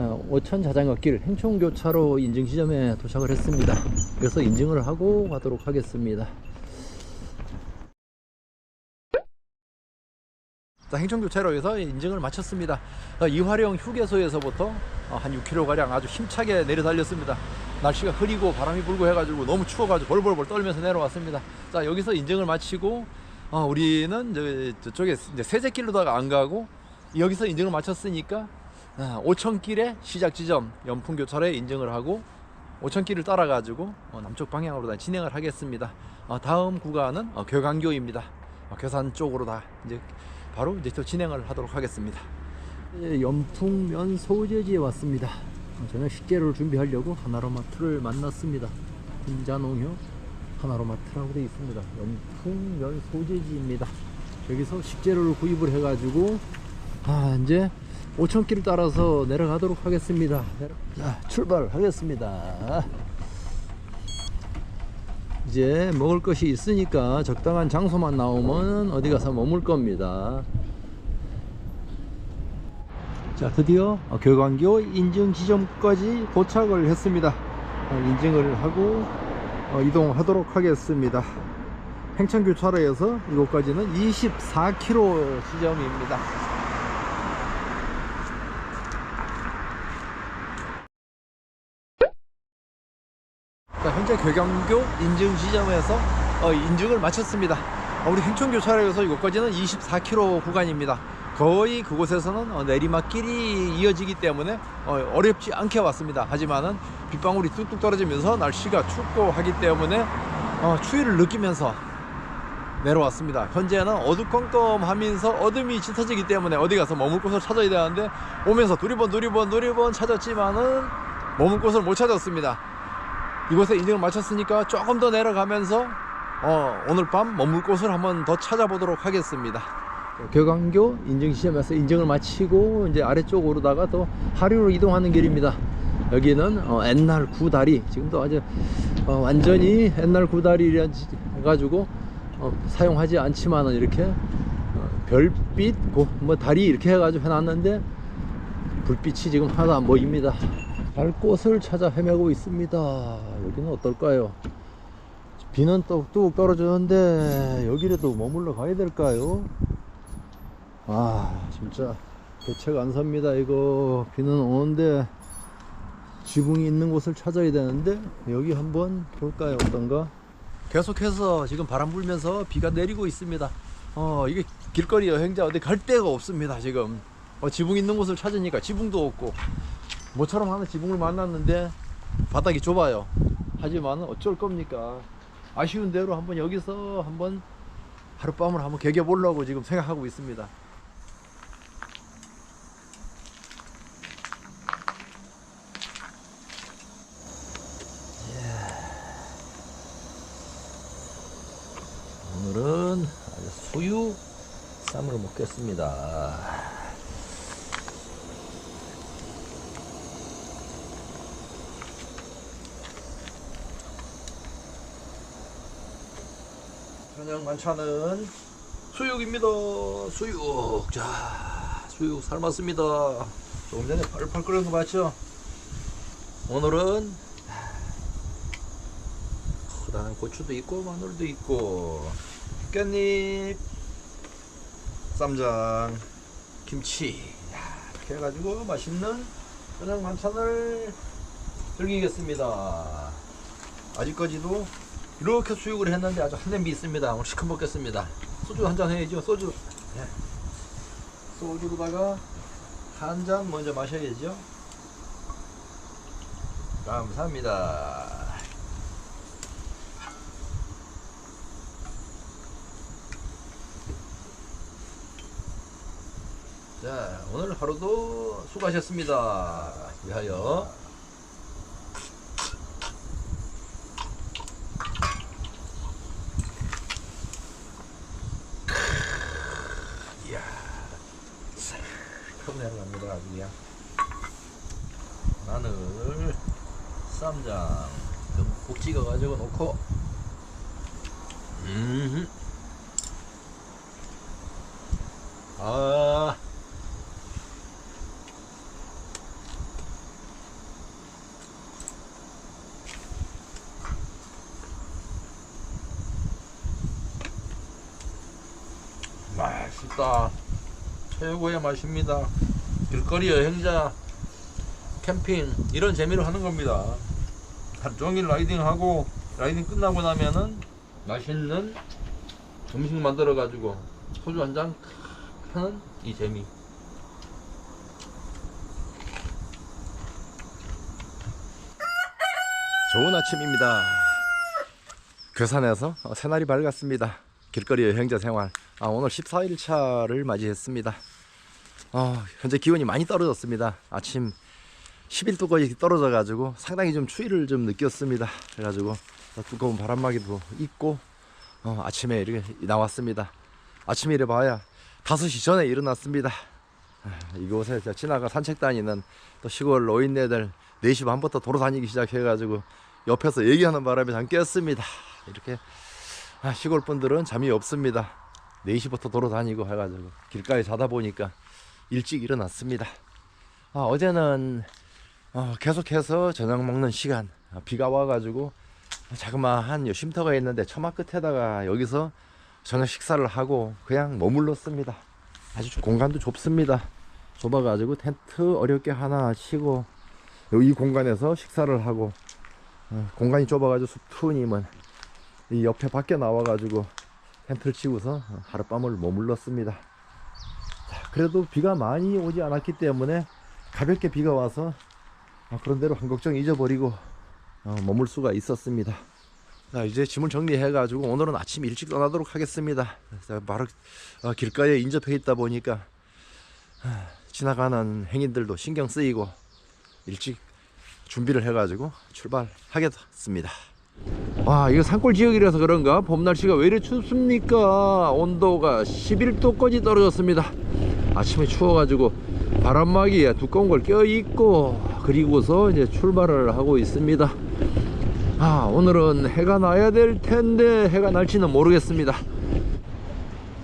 어, 오천 자전거길 행총교차로 인증 지점에 도착을 했습니다. 그래서 인증을 하고 가도록 하겠습니다. 자, 행정교차로에서 인증을 마쳤습니다. 어, 이화령 휴게소에서부터 어, 한 6km 가량 아주 힘차게 내려 달렸습니다. 날씨가 흐리고 바람이 불고 해가지고 너무 추워가지고 벌벌벌 떨면서 내려왔습니다. 자, 여기서 인증을 마치고 어, 우리는 저, 저쪽에 세제길로다가 안 가고 여기서 인증을 마쳤으니까 아, 오천길의 시작 지점 연풍교차로에 인증을 하고 오천길을 따라 가지고 어, 남쪽 방향으로 다 진행을 하겠습니다. 어, 다음 구간은 어, 교강교입니다. 어, 교산 쪽으로 다 이제 바로 이제 또 진행을 하도록 하겠습니다. 예, 연풍면 소재지에 왔습니다. 어, 저는 식재료를 준비하려고 하나로마트를 만났습니다. 분자농협 하나로마트라고 되어 있습니다. 연풍면 소재지입니다. 여기서 식재료를 구입을 해가지고 아 이제 오천길을 따라서 내려가도록 하겠습니다. 자 출발하겠습니다. 이제 먹을 것이 있으니까 적당한 장소만 나오면 어디 가서 머물 겁니다. 자, 드디어 교광교 인증 지점까지 도착을 했습니다. 어, 인증을 하고 어, 이동하도록 하겠습니다. 행천교차로에서 이곳까지는 24km 지점입니다. 현재 교경교 인증 지점에서 어, 인증을 마쳤습니다. 어, 우리 행천교차로에서 이곳까지는 24km 구간입니다. 거의 그곳에서는 어, 내리막길이 이어지기 때문에 어, 어렵지 않게 왔습니다. 하지만은 빗방울이 뚝뚝 떨어지면서 날씨가 춥고 하기 때문에 어, 추위를 느끼면서 내려왔습니다. 현재는 어두컴컴하면서 어둠이 짙어지기 때문에 어디 가서 머물 곳을 찾아야 되는데 오면서 두리번 두리번 두리번 찾았지만은 머물 곳을 못 찾았습니다. 이곳에 인증을 마쳤으니까 조금 더 내려가면서 어, 오늘 밤 머물 곳을 한번 더 찾아보도록 하겠습니다. 교강교 인증 시점에서 인증을 마치고 이제 아래쪽으로다가 또 하류로 이동하는 길입니다. 여기는 어, 옛날 구다리 지금도 아주 어, 완전히 옛날 구다리라 가지고 어, 사용하지 않지만은 이렇게 어, 별빛 고, 뭐 다리 이렇게 해가지고 해놨는데 불빛이 지금 하나도 안 보입니다. 갈 곳을 찾아 헤매고 있습니다. 여기는 어떨까요? 비는 뚝뚝 떨어지는데 여기라도 머물러 가야 될까요? 아 진짜 대책 안 삽니다 이거 비는 오는데 지붕이 있는 곳을 찾아야 되는데 여기 한번 볼까요 어떤가 계속해서 지금 바람 불면서 비가 내리고 있습니다 어 이게 길거리 여행자 어디 갈 데가 없습니다 지금 어, 지붕 있는 곳을 찾으니까 지붕도 없고 모처럼 하는 지붕을 만났는데 바닥이 좁아요. 하지만 어쩔 겁니까? 아쉬운 대로 한번 여기서 한번 하룻밤을 한번 개겨 보려고 지금 생각하고 있습니다. 오늘은 아주 수육 쌈을 먹겠습니다. 저녁 만찬은 수육입니다. 수육. 자, 수육 삶았습니다. 조금 전에 팔팔 끓는 거 맞죠? 오늘은 그다음 고추도 있고 마늘도 있고 깻잎 쌈장 김치 야, 이렇게 해가지고 맛있는 저녁 만찬을 즐기겠습니다 아직까지도 이렇게 수육을 했는데 아주 한 냄비 있습니다 오늘 시큼 먹겠습니다 소주 한 잔 해야죠 소주 네. 소주로다가 한 잔 먼저 마셔야죠 감사합니다 자, 오늘 하루도 수고하셨습니다. 위하여. 이야, 싹 내려갑니다. 아주 그냥. 마늘, 쌈장, 듬뿍 찍어가지고 놓고, 음, 아. 맛있다. 최고의 맛입니다. 길거리 여행자 캠핑 이런 재미로 하는 겁니다. 하루 종일 라이딩하고 라이딩 끝나고 나면은 맛있는 음식 만들어 가지고 소주 한잔 하는 이 재미. 좋은 아침입니다. 괴산에서 어, 새날이 밝았습니다. 길거리 여행자 생활. 아, 오늘 14일 차를 맞이했습니다. 어, 현재 기온이 많이 떨어졌습니다. 아침 11도까지 떨어져 가지고 상당히 좀 추위를 좀 느꼈습니다. 그래가지고 두꺼운 바람막이도 입고 어, 아침에 이렇게 나왔습니다. 아침에 일해 봐야 5시 전에 일어났습니다. 아, 이곳에 저 지나가 산책 다니는 또 시골 노인네들 4시 반부터 도로 다니기 시작해가지고 옆에서 얘기하는 바람에 잠 깼습니다. 이렇게 아, 시골 분들은 잠이 없습니다. 4시부터 도로 다니고 해가지고 길가에 자다 보니까 일찍 일어났습니다. 아, 어제는 어, 계속해서 저녁 먹는 시간 아, 비가 와가지고 자그마한 요 쉼터가 있는데 처마 끝에다가 여기서 저녁 식사를 하고 그냥 머물렀습니다. 아주 공간도 좁습니다. 좁아가지고 텐트 어렵게 하나 치고 요이 공간에서 식사를 하고 어, 공간이 좁아가지고 숲투님은 이 옆에 밖에 나와가지고 텐트를 치고서 하룻밤을 머물렀습니다. 자, 그래도 비가 많이 오지 않았기 때문에 가볍게 비가 와서 어, 그런 대로 한 걱정 잊어버리고 어, 머물 수가 있었습니다. 자, 이제 짐을 정리해가지고 오늘은 아침 일찍 떠나도록 하겠습니다. 바로 어, 길가에 인접해 있다 보니까 하, 지나가는 행인들도 신경 쓰이고 일찍 준비를 해가지고 출발하겠습니다. 와 이거 산골 지역이라서 그런가? 봄 날씨가 왜 이렇게 춥습니까? 온도가 11도까지 떨어졌습니다. 아침에 추워가지고 바람막이에 두꺼운 걸 껴입고 그리고서 이제 출발을 하고 있습니다. 아 오늘은 해가 나야 될 텐데 해가 날지는 모르겠습니다.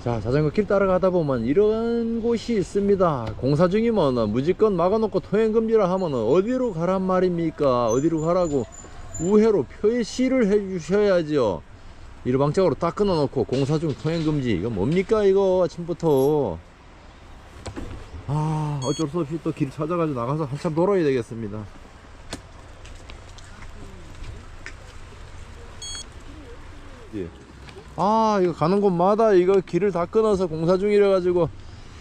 자 자전거 길 따라가다 보면 이런 곳이 있습니다. 공사 중이면 무조건 막아놓고 통행금지라 하면 어디로 가란 말입니까? 어디로 가라고 우회로 표시를 해주셔야죠 일방적으로 딱 끊어놓고 공사 중 통행 금지. 이거 뭡니까 이거 아침부터. 아 어쩔 수 없이 또 길 찾아가지고 나가서 한참 돌아야 되겠습니다. 예. 아 이거 가는 곳마다 이거 길을 다 끊어서 공사 중이라 가지고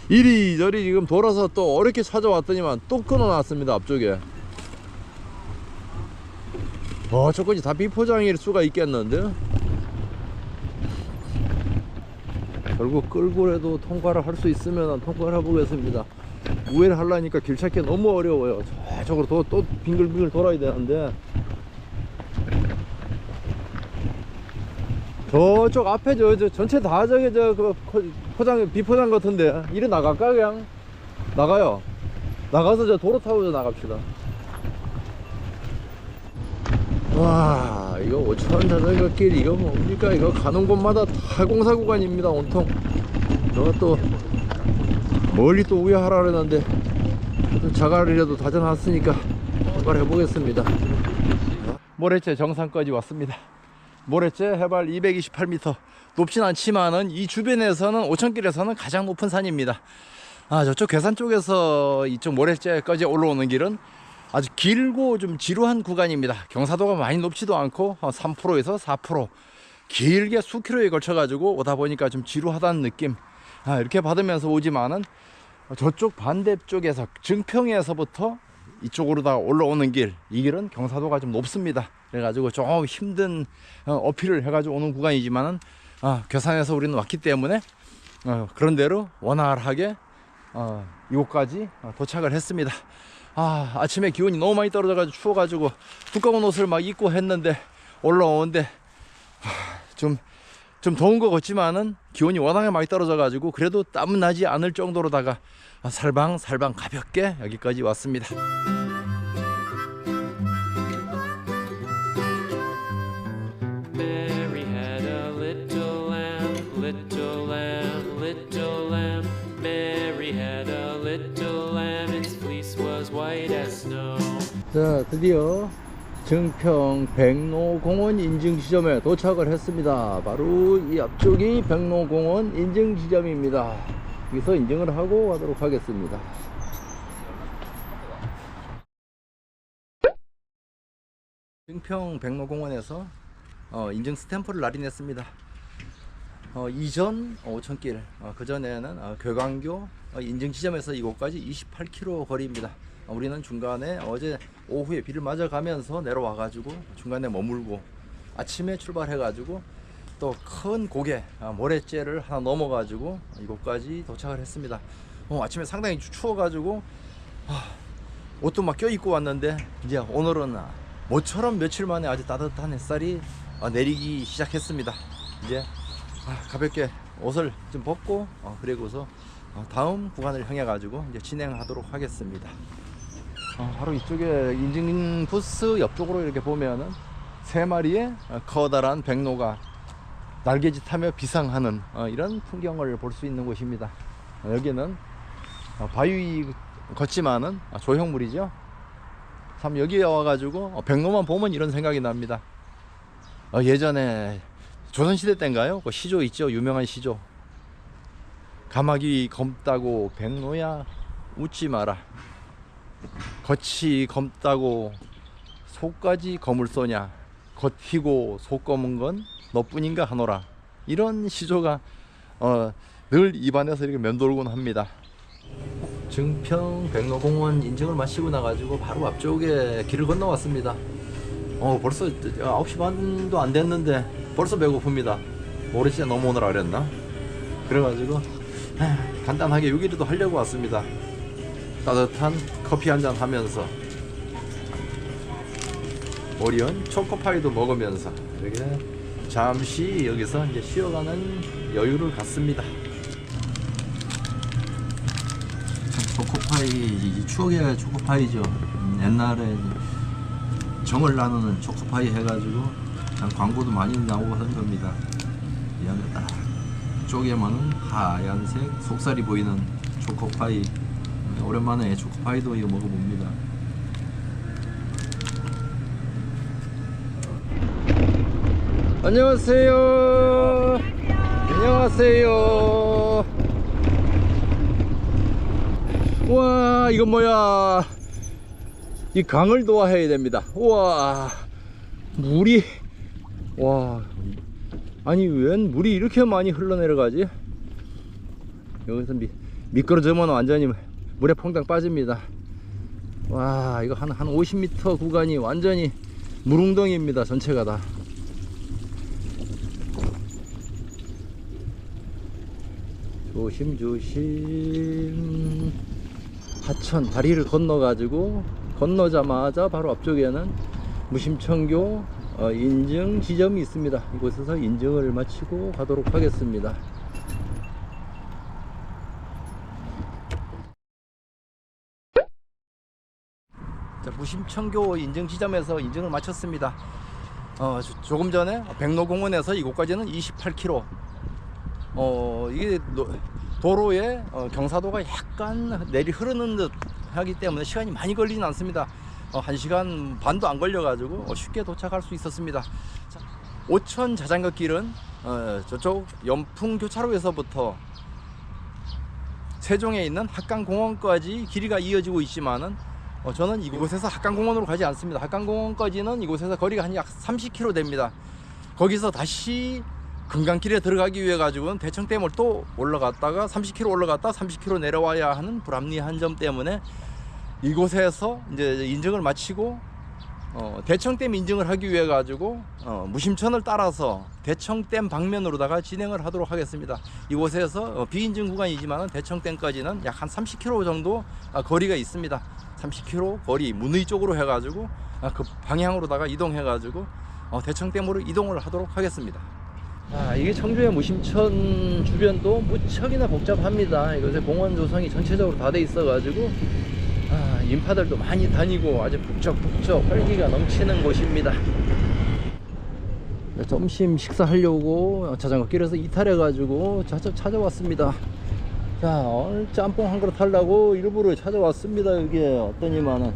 이리저리 지금 돌아서 또 어렵게 찾아왔더니만 또 끊어놨습니다 앞쪽에 어 저까지 다 비포장일 수가 있겠는데? 결국 끌고라도 통과를 할 수 있으면 통과를 해보겠습니다. 우회를 하려니까 길 찾기 너무 어려워요. 저쪽으로 또, 또 빙글빙글 돌아야 되는데. 저쪽 앞에 저, 저 전체 다 저기 저그 포장 비포장 같은데. 이리 나갈까 그냥? 나가요. 나가서 저 도로 타고 저 나갑시다 와 이거 5천 자전거 길 이거 뭡니까? 이거 가는 곳마다 다 공사 구간입니다 온통. 저또 멀리 또 우회하라 그랬는데 또 자갈이라도 다져놨으니까 출발 해 보겠습니다. 모래째 정상까지 왔습니다. 모래째 해발 228m 높진 않지만은 이 주변에서는 5천길에서는 가장 높은 산입니다. 아 저쪽 괴산 쪽에서 이쪽 모래째까지 올라오는 길은 아주 길고 좀 지루한 구간입니다. 경사도가 많이 높지도 않고 3%에서 4% 길게 수킬로에 걸쳐 가지고 오다 보니까 좀 지루하다는 느낌 아, 이렇게 받으면서 오지만은 저쪽 반대쪽에서 증평에서부터 이쪽으로 다 올라오는 길 이 길은 경사도가 좀 높습니다. 그래가지고 좀 힘든 어, 어필을 해가지고 오는 구간이지만은 아, 괴산에서 우리는 왔기 때문에 어, 그런 대로 원활하게 어, 이곳까지 어, 도착을 했습니다. 아, 아침에 기온이 너무 많이 떨어져가지고 추워가지고 두꺼운 옷을 막 입고 했는데 올라오는데 하, 좀, 좀 더운 것 같지만은 기온이 워낙에 많이 떨어져가지고 그래도 땀은 나지 않을 정도로다가 살방살방 가볍게 여기까지 왔습니다. 자, 드디어 증평 백로공원 인증 지점에 도착을 했습니다. 바로 이 앞쪽이 백로공원 인증 지점입니다. 여기서 인증을 하고 가도록 하겠습니다. 증평 백로공원에서 어, 인증 스탬프를 날인했습니다. 어, 이전 5천길, 어, 그 전에는 어, 괴강교 어, 인증 지점에서 이곳까지 28km 거리입니다. 어, 우리는 중간에 어제 오후에 비를 맞아 가면서 내려와 가지고 중간에 머물고 아침에 출발해 가지고 또 큰 고개 아, 모래째를 하나 넘어 가지고 이곳까지 도착을 했습니다. 어, 아침에 상당히 추- 추워가지고 아, 옷도 막 껴입고 왔는데 이제 오늘은 아, 모처럼 며칠 만에 아주 따뜻한 햇살이 아, 내리기 시작했습니다. 이제 아, 가볍게 옷을 좀 벗고 어, 그리고서 어, 다음 구간을 향해 가지고 이제 진행하도록 하겠습니다. 어, 바로 이쪽에 인증 부스 옆쪽으로 이렇게 보면은 세 마리의 어, 커다란 백로가 날개짓하며 비상하는 어, 이런 풍경을 볼 수 있는 곳입니다. 어, 여기는 어, 바위 걷지만은 아, 조형물이죠. 참 여기에 와가지고 어, 백로만 보면 이런 생각이 납니다. 어, 예전에 조선시대 때인가요? 그 시조 있죠. 유명한 시조. 가마귀 검다고 백로야 웃지 마라. 겉이 검다고 속까지 검을 쏘냐. 겉히고 속 검은 건 너뿐인가 하노라. 이런 시조가 어, 늘 입안에서 이렇게 맴돌곤 합니다. 증평 백로공원 인증을 마치고 나가지고 바로 앞쪽에 길을 건너왔습니다. 어 벌써 9시 반도 안 됐는데 벌써 배고픕니다. 모래시장 넘어오느라 그랬나? 그래가지고 에휴, 간단하게 요기도 하려고 왔습니다. 따뜻한 커피 한 잔 하면서 오리온 초코파이도 먹으면서 이렇게 잠시 여기서 이제 쉬어가는 여유를 갖습니다. 초코파이 이 추억의 초코파이죠. 음, 옛날에 정을 나누는 초코파이 해가지고 참 광고도 많이 나오고 하는 겁니다. 이 안에 딱 하얀색 속살이 보이는 초코파이. 음, 오랜만에 초코파이도 이거 먹어봅니다. 안녕하세요. 안녕하세요. 우와 이건 뭐야 이 강을 도와해야 됩니다 우와 물이 와 아니 웬 물이 이렇게 많이 흘러내려가지 여기서 미, 미끄러지면 완전히 물에 퐁당 빠집니다. 와 이거 한, 한 50m 구간이 완전히 물웅덩이입니다 전체가 다. 조심조심. 하천 다리를 건너 가지고 건너자마자 바로 앞쪽에는 무심천교 어, 인증 지점이 있습니다. 이곳에서 인증을 마치고 가도록 하겠습니다 자, 무심천교 인증 지점에서 인증을 마쳤습니다 어, 조- 조금 전에 백로공원에서 이곳까지는 28km 어 이게 노- 도로에 어, 경사도가 약간 내리 흐르는 듯 하기 때문에 시간이 많이 걸리진 않습니다. 어, 한 시간 반도 안 걸려가지고 어, 쉽게 도착할 수 있었습니다. 자, 오천 자전거 길은 어, 저쪽 연풍 교차로에서부터 세종에 있는 학강공원까지 길이가 이어지고 있지만은 어, 저는 이곳에서 학강공원으로 가지 않습니다. 학강공원까지는 이곳에서 거리가 한 약 30km 됩니다. 거기서 다시 금강길에 들어가기 위해 가지고는 대청댐을 또 올라갔다가 30km 올라갔다 30km 내려와야 하는 불합리한 점 때문에 이곳에서 이제 인증을 마치고 어, 대청댐 인증을 하기 위해 가지고 어, 무심천을 따라서 대청댐 방면으로다가 진행을 하도록 하겠습니다. 이곳에서 어, 비인증 구간이지만 대청댐까지는 약 한 30km 정도 아, 거리가 있습니다. 30km 거리 문의 쪽으로 해가지고 아, 그 방향으로다가 이동해가지고 어, 대청댐으로 이동을 하도록 하겠습니다. 아, 이게 청주의 무심천 주변도 무척이나 복잡합니다. 이곳에 공원 조성이 전체적으로 다 돼 있어가지고 아, 인파들도 많이 다니고 아주 북적북적 활기가 넘치는 곳입니다. 네, 점심 식사하려고 자전거 길에서 이탈해가지고 찾아, 찾아왔습니다. 자, 오늘 짬뽕 한 그릇 하려고 일부러 찾아왔습니다. 여기에 어떠니만은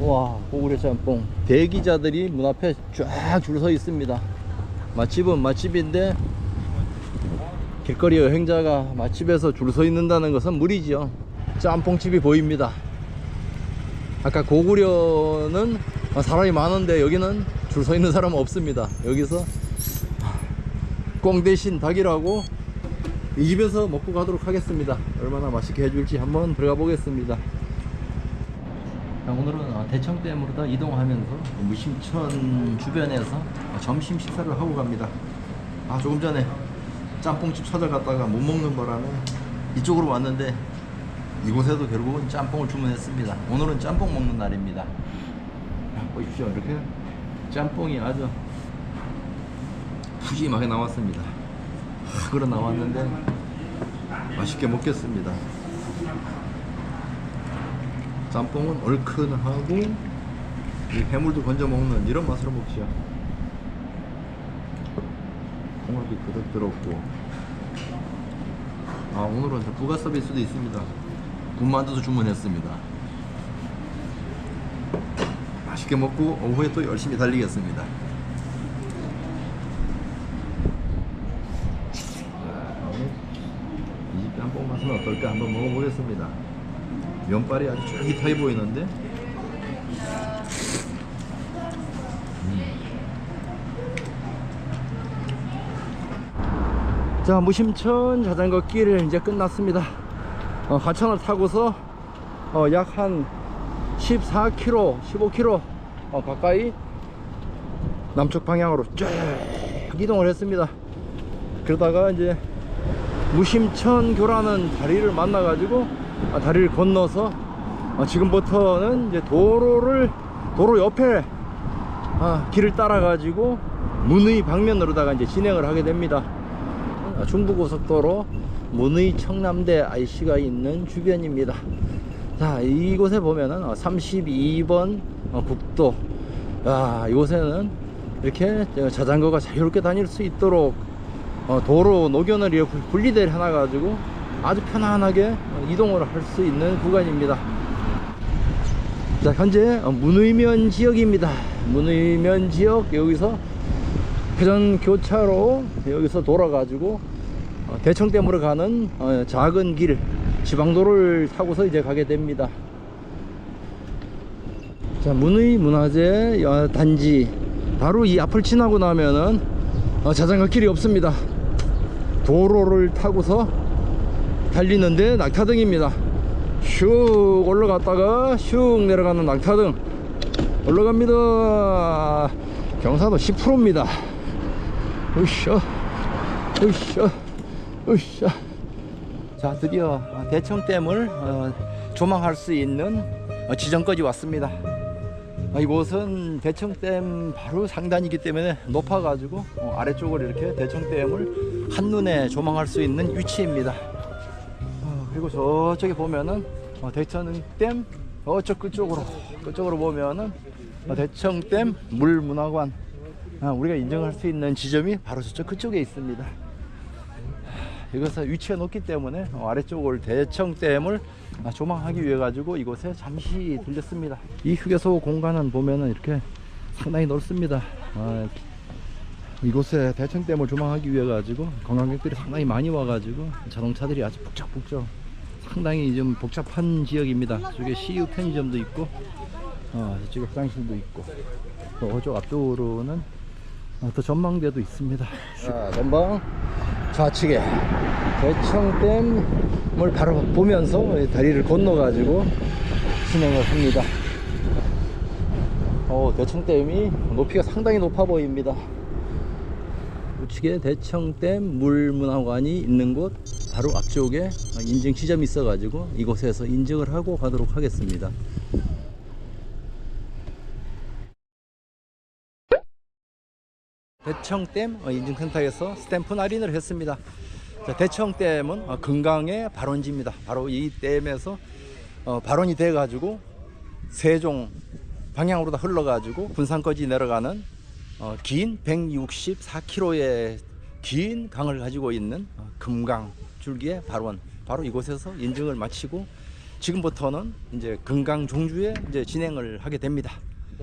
와, 고구려 짬뽕. 대기자들이 문 앞에 쫙 줄 서 있습니다. 맛집은 맛집인데 길거리 여행자가 맛집에서 줄 서 있는다는 것은 무리지요. 짬뽕집이 보입니다. 아까 고구려는 사람이 많은데 여기는 줄 서 있는 사람은 없습니다. 여기서 꽁 대신 닭이라고 이 집에서 먹고 가도록 하겠습니다. 얼마나 맛있게 해줄지 한번 들어가 보겠습니다. 자, 오늘은 어, 대청댐으로 더 이동하면서 무심천 주변에서 점심 식사를 하고 갑니다. 아 조금 전에 짬뽕집 찾아갔다가 못 먹는 바람에 이쪽으로 왔는데 이곳에도 결국은 짬뽕을 주문했습니다. 오늘은 짬뽕 먹는 날입니다. 야, 보십시오 이렇게 짬뽕이 아주 푸짐하게 나왔습니다. 하, 그러 나왔는데 맛있게 먹겠습니다. 짬뽕은 얼큰하고 이 해물도 건져 먹는 이런 맛으로 먹죠. 콩알도 그득 들었고 아 오늘은 저 부가 서비스도 있습니다. 군만두도 주문했습니다. 맛있게 먹고 오후에 또 열심히 달리겠습니다. 이 집 짬뽕 맛은 어떨까 한번 먹어보겠습니다. 면발이 아주 쫄깃하게 보이는데 음. 자 무심천 자전거 길 이제 끝났습니다 어, 하천을 타고서 어, 약한 14km 15km 어, 가까이 남쪽 방향으로 쭉 이동을 했습니다 그러다가 이제 무심천 교라는 다리를 만나 가지고 다리를 건너서 어, 지금부터는 이제 도로를 도로 옆에 아, 길을 따라 가지고 문의 방면으로다가 이제 진행을 하게 됩니다. 아, 중부고속도로 문의 청남대 IC가 있는 주변입니다. 자, 이곳에 보면은 어, 32번 어, 국도. 야, 이곳에는 이렇게 자전거가 자유롭게 다닐 수 있도록 어, 도로 노견을 이렇게 분리대를 해놔 가지고 아주 편안하게 어, 이동을 할 수 있는 구간입니다. 자, 현재 어, 문의면 지역입니다. 문의면 지역 여기서 회전 교차로 여기서 돌아 가지고 어, 대청댐으로 가는 어, 작은 길 지방도로를 타고서 이제 가게 됩니다. 자, 문의 문화재 어, 단지 바로 이 앞을 지나고 나면은 어, 자전거 길이 없습니다. 도로를 타고서 달리는데 낙타등입니다. 슉 올라갔다가 슉 내려가는 낙타등 올라갑니다. 경사도 10%입니다. 으쌰, 으쌰, 으쌰. 자, 드디어 대청댐을 어, 조망할 수 있는 어, 지점까지 왔습니다. 아, 이곳은 대청댐 바로 상단이기 때문에 높아가지고 어, 아래쪽으로 이렇게 대청댐을 한눈에 조망할 수 있는 위치입니다. 어, 그리고 저쪽에 보면은 어, 대청댐 저쪽 끝쪽으로 끝쪽으로 보면은 어, 대청댐 물문화관 아, 우리가 인정할 수 있는 지점이 바로 저쪽 끝쪽에 있습니다. 하, 이것은 위치가 높기 때문에 어, 아래쪽을 대청댐을 아, 조망하기 위해 가지고 이곳에 잠시 들렸습니다. 이 휴게소 공간은 보면은 이렇게 상당히 넓습니다. 아, 이곳에 대청댐을 조망하기 위해 가지고 관광객들이 상당히 많이 와가지고 자동차들이 아주 북적북적 상당히 좀 복잡한 지역입니다. 저기 CU 편의점도 있고, 어, 저쪽에 화장실도 있고, 또 저쪽 앞쪽으로는 어, 또 전망대도 있습니다. 자, 전방 좌측에 대청댐을 바로 보면서 다리를 건너 가지고 진행을 합니다. 어, 대청댐이 높이가 상당히 높아 보입니다. 우측에 대청댐 물문화관이 있는 곳 바로 앞쪽에 인증 지점이 있어 가지고 이곳에서 인증을 하고 가도록 하겠습니다. 대청댐 어, 인증센터에서 스탬프 할인을 했습니다. 자, 대청댐은 어, 건강의 발원지입니다. 바로 이 댐에서 어, 발원이 돼 가지고 세종 방향으로 다 흘러 가지고 군산까지 내려가는 어, 긴 164km의 긴 강을 가지고 있는 어, 금강 줄기의 발원 바로 이곳에서 인증을 마치고 지금부터는 이제 금강 종주에 이제 진행을 하게 됩니다.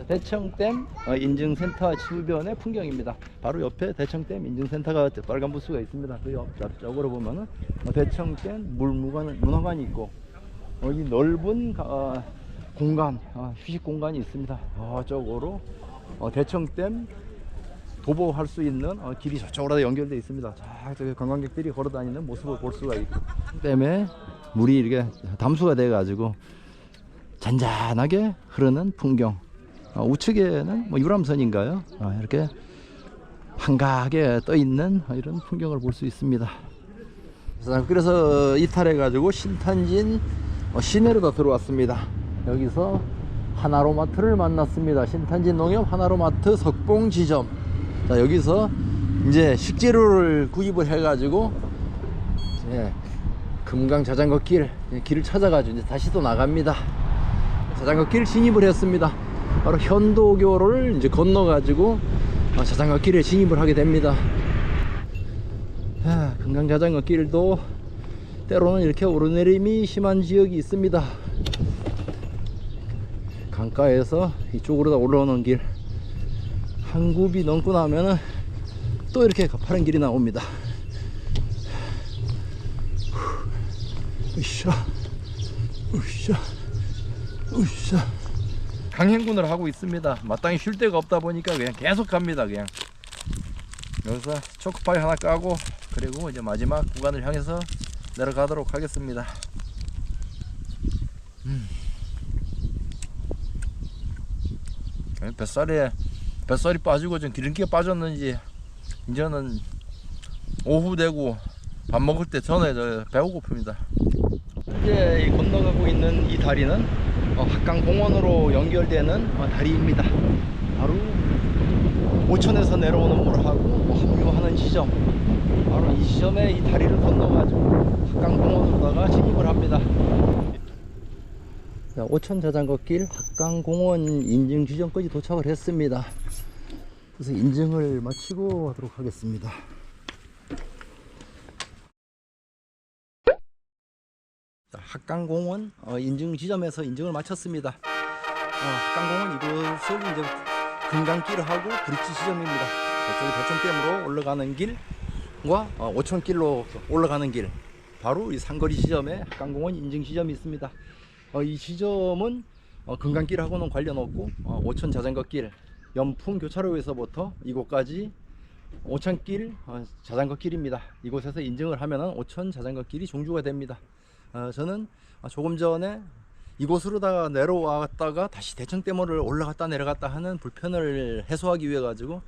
대청댐 어, 인증센터 주변의 풍경입니다. 바로 옆에 대청댐 인증센터가 빨간 부스가 있습니다. 그 옆, 옆쪽으로 보면은 어, 대청댐 물무관 문화관이 있고 어, 이 넓은 가- 어, 공간 어, 휴식 공간이 있습니다. 저쪽으로 어, 대청댐 도보할 수 있는 어, 길이 저쪽으로 연결되어 있습니다. 자, 저기 관광객들이 걸어 다니는 모습을 볼 수가 있고 때문에 물이 이렇게 담수가 돼 가지고 잔잔하게 흐르는 풍경. 어, 우측에는 뭐 유람선인가요? 어, 이렇게 한가하게 떠 있는 이런 풍경을 볼 수 있습니다. 자, 그래서 이탈해 가지고 신탄진 어, 시내로 들어왔습니다. 여기서 하나로마트를 만났습니다. 신탄진 농협 하나로마트 석봉 지점. 자, 여기서 이제 식재료를 구입을 해 가지고 이제 금강 자전거 길 예, 길을 찾아 가지고 이제 다시 또 나갑니다. 자전거 길 진입을 했습니다. 바로 현도교를 이제 건너 가지고 어, 자전거 길에 진입을 하게 됩니다. 아, 금강 자전거 길도 때로는 이렇게 오르내림이 심한 지역이 있습니다. 강가에서 이쪽으로 다 올라오는 길. 한 굽이 넘고 나면은 또 이렇게 가파른 길이 나옵니다. 으쌰, 으쌰, 으쌰. 강행군을 하고 있습니다. 마땅히 쉴 데가 없다 보니까 그냥 계속 갑니다. 그냥 여기서 초코파이 하나 까고 그리고 이제 마지막 구간을 향해서 내려가도록 하겠습니다. 음. 뱃살에 뱃살이 빠지고 좀 기름기가 빠졌는지 이제는 오후 되고 밥 먹을 때 전에 저 배고 고픕니다. 이제 이 건너가고 있는 이 다리는 어, 학강 공원으로 연결되는 어, 다리입니다. 바로 오천에서 내려오는 물하고 합류하는 지점. 바로 이 지점에 이 다리를 건너가지고 학강공원으로다가 진입을 합니다. 자, 오천 자전거길 학강공원 인증 지점까지 도착을 했습니다. 그래서 인증을 마치고 하도록 하겠습니다. 자, 학강공원 어, 인증 지점에서 인증을 마쳤습니다. 어, 학강공원 이곳을 이제 금강길을 하고 브릿지 지점입니다. 저쪽이 대천댐으로 올라가는 길과 어, 오천길로 올라가는 길 바로 이 상거리 지점에 학강공원 인증 지점이 있습니다. 어, 이 지점은 어, 금강길하고는 관련 없고 어, 오천 자전거길 연풍 교차로에서부터 이곳까지 오천길 어, 자전거길입니다. 이곳에서 인증을 하면은 오천 자전거길이 종주가 됩니다. 어, 저는 어, 조금 전에 이곳으로다가 내려왔다가 다시 대청댐을 올라갔다 내려갔다 하는 불편을 해소하기 위해 가지고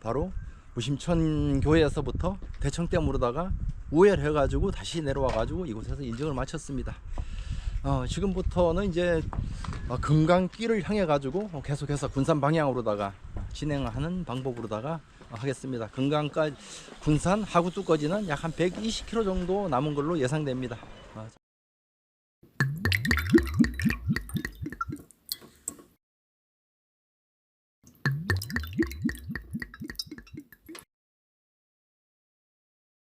바로 무심천 교회에서부터 대청댐으로다가 우회를 해가지고 다시 내려와 가지고 이곳에서 인증을 마쳤습니다. 어, 지금부터는 이제 어, 금강길을 향해 가지고 계속해서 군산 방향으로다가 진행하는 방법으로다가 하겠습니다. 금강까지 군산 하구뚝까지는 약 한 120km 정도 남은 걸로 예상됩니다.